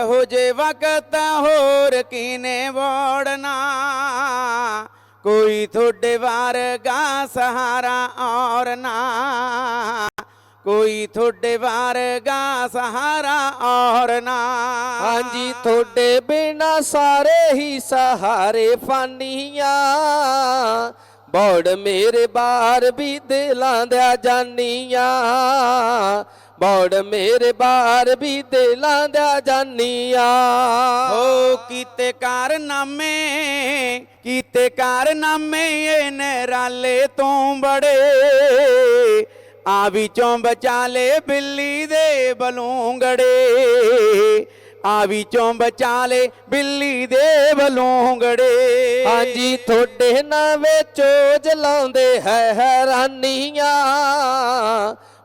ਇਹੋ ਜੇ ਵਕਤ ਹੋਰ ਕਿਨੇ ਵੋੜਨਾ? ਕੋਈ ਤੁਹਾਡੇ ਵਰਗਾ ਸਹਾਰਾ ਔਰ ਨਾ। ਕੋਈ ਤੁਹਾਡੇ ਵਰਗਾ ਸਹਾਰਾ ਔਰ ਨਾ। ਹਾਂਜੀ, ਤੁਹਾਡੇ ਬਿਨਾ ਸਾਰੇ ਹੀ ਸਹਾਰੇ ਫਾਨੀਆਂ। ਬੋੜ ਮੇਰੇ ਬਾਰ ਵੀ ਦਿਲਾਂ ਦਿਆ ਜਾਨੀਆਂ। ਬੋੜ ਮੇਰੇ ਬਾਰ ਵੀ ਦਿਲਾਂ ਦਿਆ ਜਾਨੀਆਂ। ਓ ਕੀਤੇ ਕਾਰਨਾਮੇ ਕੀਤੇ ਕਾਰਨਾਮੇ ਇਹ ਨਰਾਲੇ ਤੋਂ ਬੜੇ। ਆ ਵਿੱਚੋਂ ਬਚਾ ਲੈ ਬਿੱਲੀ ਦੇ ਬਲੂੰਗੜੇ। ਆ ਵਿੱਚੋਂ ਬਚਾ ਲੈ ਬਿੱਲੀ ਦੇ ਬਲੂੰਗੜੇ। ਹਾਂਜੀ ਤੁਹਾਡੇ ਨਾ ਵਿੱਚੋਂ ਜਲਾਉਂਦੇ ਹੈ ਹੈਰਾਨੀਆਂ।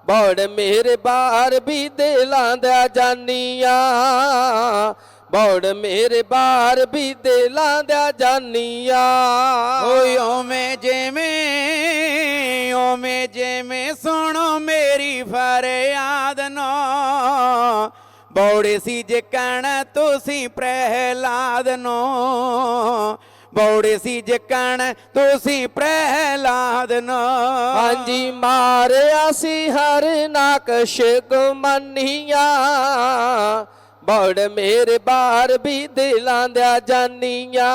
ਬੋੜ ਮੇਰੇ ਬਾਰ ਵੀ ਦਿਲਾਂ ਦਿਆ ਜਾਨੀਆਂ। ਬੋੜ ਮੇਰੇ ਬਾਰ ਵੀ ਦਿਲਾਂ ਦਿਆ ਜਾਨੀਆਂ। ਓਏ ਓਵੇਂ ਜਿਵੇਂ ਓਵੇਂ ਜਿਵੇਂ ਸੁਣੋ ਮੇਰੀ ਫਰਿਆਦ ਨੋ। ਬੌੜੇ ਸੀ ਜੇ ਕਹਿਣਾ ਤੁਸੀਂ ਪ੍ਰਹਿਲਾਦ ਨੋ। ਬੌੜੇ ਸੀ ਜੇ ਕਣ ਤੁਸੀਂ ਪ੍ਰਹਿਲਾਦ ਨੋ ਹਾਂਜੀ ਮਾਰਿਆ ਸੀ ਹਰ ਨਾਕਸ਼ ਗੁਮਨੀਆਂ। ਬੋੜ ਮੇਰੇ ਬਾਰ ਵੀ ਦਿਲਾਂ ਦਿਆ ਜਾਨੀਆਂ।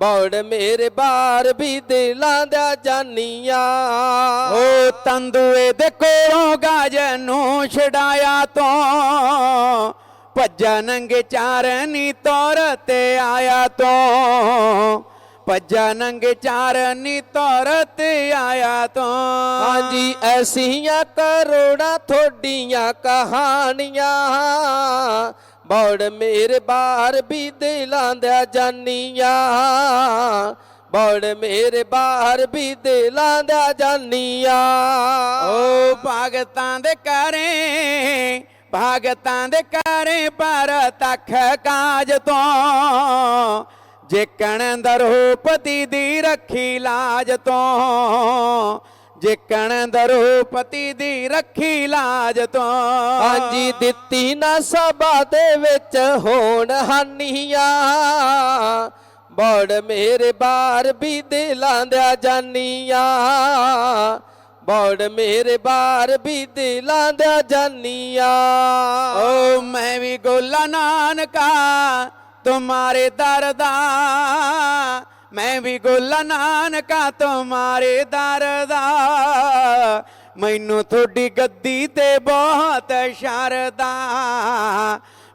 ਬੋੜ ਮੇਰੇ ਬਾਰ ਵੀ ਦਿਲਾਂ ਦਿਆ ਜਾਨੀਆਂ। ਓ ਤੰਦੂਏ ਦੇ ਕੋਲੋਂ ਗਾਜ ਨੂੰ ਛਡਾਇਆ ਤੋਂ। ਭੱਜਾ ਨੰਗੇ ਚਾਰਨੀ ਤੌਰ ਤੇ ਆਇਆ ਤੋਂ। ਭੱਜਾ ਨੰਗੇ ਚਾਰਨੀ ਤੌਰ ਤੇ ਆਇਆ ਤੋਂ। ਹਾਂਜੀ ਐਸੀਆਂ ਕਰੋੜਾਂ ਥੋਡੀਆਂ ਕਹਾਣੀਆਂ। ਬੋੜ ਮੇਰੇ ਬਾਰ ਵੀ ਦਿਲਾਂ ਦਿਆ ਜਾਨੀਆਂ। ਬੋੜ ਮੇਰੇ ਬਾਰ ਵੀ ਦਿਲਾਂ ਦਿਆ ਜਾਨੀਆਂ। ਓ ਭਗਤਾਂ ਦੇ ਕਰੇ ਭਗਤਾਂ ਦੇ ਕਰੇ ਪਰ ਤਖ ਕਾਜ ਤੋਂ। ਜਿਕਣ ਦਰੋਪਤੀ ਦੀ ਰੱਖੀ ਲਾਜ ਤੋਂ। ਜਿਕਣ ਦਰੋਪਤੀ ਦੀ ਰੱਖੀ ਲਾਜ ਤੋਂ। ਹਾਂਜੀ, ਦਿੱਤੀ ਨਾ ਸਭਾ ਦੇ ਵਿੱਚ ਹੋਣ ਹਾਨੀਆਂ। ਬੋੜ ਮੇਰੇ ਬਾਰ ਵੀ ਦਿਲਾਂ ਦਿਆ ਜਾਨੀਆਂ। ਬੜ ਮੇਰੇ ਬਾਰ ਵੀ ਦਿਲਾਂ ਦਿਆ ਜਾਨੀਆਂ। ਓ ਮੈਂ ਵੀ ਗੋਲਾ ਨਾਨਕਾ, ਤੁਮਾਰੇ ਦਰ ਦਾ ਮੈਂ ਵੀ ਗੋਲਾ ਨਾਨਕਾ, ਤੁਮਾਰੇ ਦਰ ਦਾ ਮੈਨੂੰ ਤੁਹਾਡੀ ਗੱਦੀ ਤੇ ਬਹੁਤ ਸ਼ਰਦਾ।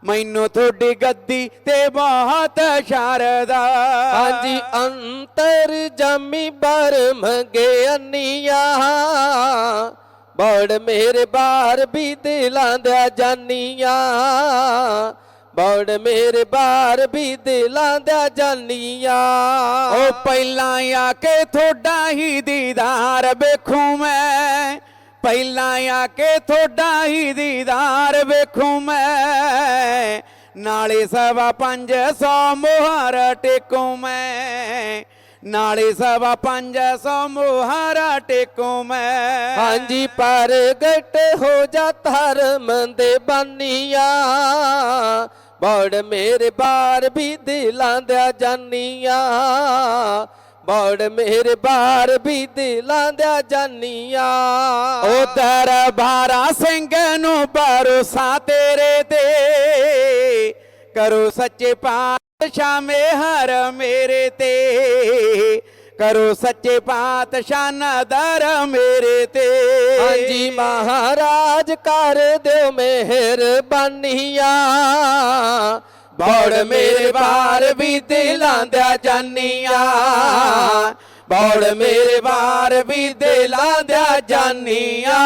ਮੈਨੂੰ ਤੁਹਾਡੀ ਗੱਦੀ ਤੇ ਬਹੁਤ ਸ਼ਰਦਾ ਹਾਂਜੀ ਅੰਤਰ ਜਮੀ ਬਰ ਮੰਗੇ ਅੰਨੀਆਂ। ਬੋੜ ਮੇਰੇ ਬਾਰ ਵੀ ਦਿਲਾਂ ਦਿਆ ਜਾਨੀਆਂ। ਬੋੜ ਮੇਰੇ ਬਾਰ ਵੀ ਦਿਲਾਂ ਦਿਆ ਜਾਨੀਆਂ। ਓ ਪਹਿਲਾਂ ਆ ਕੇ ਤੁਹਾਡਾ ਹੀ ਦੀਦਾਰ ਵੇਖੂ ਮੈਂ। ਪਹਿਲਾਂ ਆ ਕੇ ਤੁਹਾਡਾ ਹੀ ਦੀਦਾਰ ਵੇਖੂ ਮੈਂ। ਨਾਲੇ ਸਵਾ 500 ਮੁਹਰ ਟੇਕੂ ਮੈਂ। ਨਾਲੇ ਸਵਾ 500 ਮੁਹਾਰਾ ਟੇਕੂ ਮੈਂ। ਹਾਂਜੀ, ਪਰ ਪ੍ਰਗਟ ਹੋ ਜਾ ਧਰਮ ਦੇ ਬਾਨੀਆਂ। ਬੜ ਮੇਰੇ ਬਾਰ ਵੀ ਦਿਲਾਂ ਦਿਆ ਜਾਨੀਆਂ। ਬੋੜ ਮੇਰੇ ਬਾਰ ਵੀ ਦਿਲਾਂ ਦਿਆ ਜਾਨੀਆਂ। ਉਹ ਦਰਬਾਰਾ ਸਿੰਘ ਨੂੰ ਭਰੋਸਾ ਤੇਰੇ ਤੇ। ਕਰੋ ਸੱਚੇ ਪਾਤਸ਼ਾਹ ਮਿਹਰ ਮੇਰੇ ਤੇ। ਕਰੋ ਸੱਚੇ ਪਾਤਸ਼ਾਹ ਨਦਰ ਮੇਰੇ ਤੇ। ਹਾਂਜੀ ਮਹਾਰਾਜ ਕਰ ਦਿਓ ਮਿਹਰਬਾਨੀਆਂ। ਬੌੜ ਮੇਰੇ ਬਾਰ ਵੀ ਦਿਲਾਂ ਦਿਆ ਜਾਨੀਆਂ। ਬੌੜ ਮੇਰੇ ਬਾਰ ਵੀ ਦਿਲਾਂ ਦਿਆ ਜਾਨੀਆਂ।